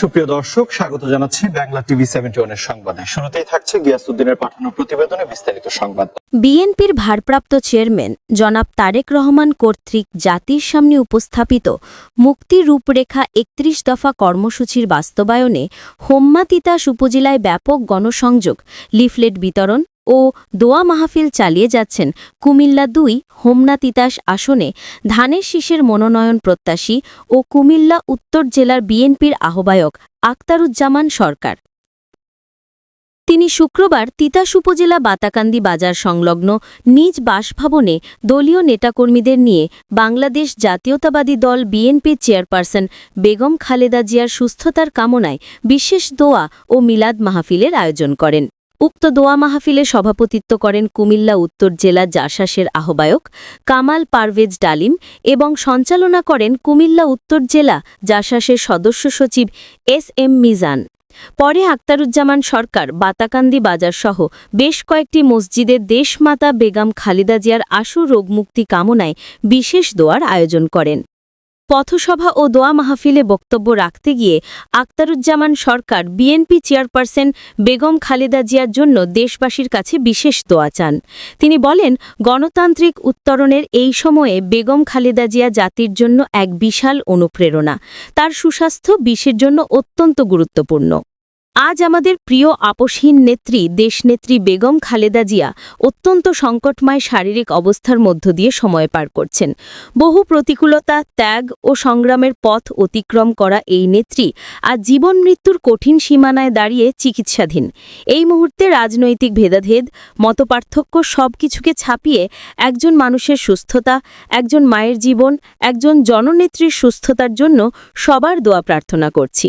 সুপ্রিয় দর্শক, স্বাগত জানাচ্ছি বাংলা টিভি সেভেন্টি সংবাদে। শুরুতেই থাকছে পাঠানো প্রতিবেদনে বিস্তারিত সংবাদ। বিএনপির ভারপ্রাপ্ত চেয়ারম্যান জনাব তারেক রহমান কর্তৃক জাতির সামনে উপস্থাপিত মুক্তি রূপরেখা একত্রিশ দফা কর্মসূচির বাস্তবায়নে হোম্মা তিতাস উপজেলায় ব্যাপক গণসংযোগ, লিফলেট বিতরণ ও দোয়া মাহফিল চালিয়ে যাচ্ছেন। কুমিল্লা দুই হোমনা তিতাস আসনে ধানের শীষের মনোনয়ন প্রত্যাশী ও কুমিল্লা উত্তর জেলার বিএনপির আহ্বায়ক আক্তারুজ্জামান সরকার। তিনি শুক্রবার তিতাস উপজেলা বাতাকান্দি বাজার সংলগ্ন নিজ বাসভবনে দলীয় নেতাকর্মীদের নিয়ে বাংলাদেশ জাতীয়তাবাদী দল বিএনপির চেয়ারপারসন বেগম খালেদা জিয়ার সুস্থতার কামনায় বিশেষ দোয়া ও মিলাদ মাহফিলের আয়োজন করেন। উক্ত দোয়া মাহফিলে সভাপতিত্ব করেন কুমিল্লা উত্তর জেলা জাসাসের আহ্বায়ক কামাল পারভেজ ডালিম এবং সঞ্চালনা করেন কুমিল্লা উত্তর জেলা জাসাসের সদস্য সচিব এস এম মিজান। পরে আক্তারুজ্জামান সরকার, বাতাকান্দি বাজারসহ বেশ কয়েকটি মসজিদে দেশমাতা বেগম খালিদা জিয়ার আশু রোগমুক্তি কামনায় বিশেষ দোয়ার আয়োজন করেন। পথসভা ও দোয়া মাহফিলে বক্তব্য রাখতে গিয়ে আক্তারুজ্জামান সরকার বিএনপি চেয়ারপারসন বেগম খালেদা জিয়ার জন্য দেশবাসীর কাছে বিশেষ দোয়া চান। তিনি বলেন, গণতান্ত্রিক উত্তরণের এই সময়ে বেগম খালেদা জিয়া জাতির জন্য এক বিশাল অনুপ্রেরণা। তার সুস্বাস্থ্য বিশ্বের জন্য অত্যন্ত গুরুত্বপূর্ণ। আজ আমাদের প্রিয় আপসহীন নেত্রী, দেশনেত্রী বেগম খালেদা জিয়া অত্যন্ত সংকটময় শারীরিক অবস্থার মধ্য দিয়ে সময় পার করছেন। বহু প্রতিকূলতা, ত্যাগ ও সংগ্রামের পথ অতিক্রম করা এই নেত্রী আজ জীবন মৃত্যুর কঠিন সীমানায় দাঁড়িয়ে চিকিৎসাধীন। এই মুহূর্তে রাজনৈতিক ভেদাভেদ, মতপার্থক্য সব কিছুকে ছাপিয়ে একজন মানুষের সুস্থতা, একজন মায়ের জীবন, একজন জননেত্রীর সুস্থতার জন্য সবার দোয়া প্রার্থনা করছি।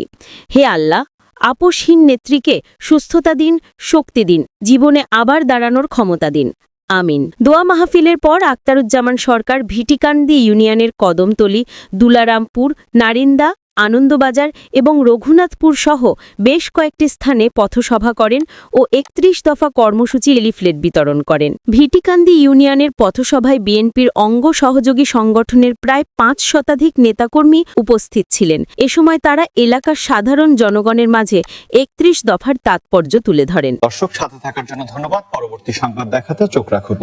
হে আল্লাহ আপসহীন নেত্রীকে সুস্থতা দিন, শক্তি দিন, জীবনে আবার দাঁড়ানোর ক্ষমতা দিন। আমিন। দোয়া মাহফিলের পর আক্তারুজ্জামান সরকার ভিটিকান্দি ইউনিয়নের কদমতলি, দুলারামপুর, নারিন্দা আনন্দবাজার এবং রঘুনাথপুর সহ বেশ কয়েকটি স্থানে পথসভা করেন ও একত্রিশ দফা কর্মসূচি লিফলেট বিতরণ করেন। ভিটিকান্দি ইউনিয়নের পথসভায় বিএনপির অঙ্গ সহযোগী সংগঠনের প্রায় পাঁচ শতাধিক নেতাকর্মী উপস্থিত ছিলেন। এ সময় তারা এলাকার সাধারণ জনগণের মাঝে একত্রিশ দফার তাৎপর্য তুলে ধরেন। দর্শক, সাথে থাকার জন্য ধন্যবাদ। পরবর্তী সংবাদ দেখাতে চোখ রাখুন।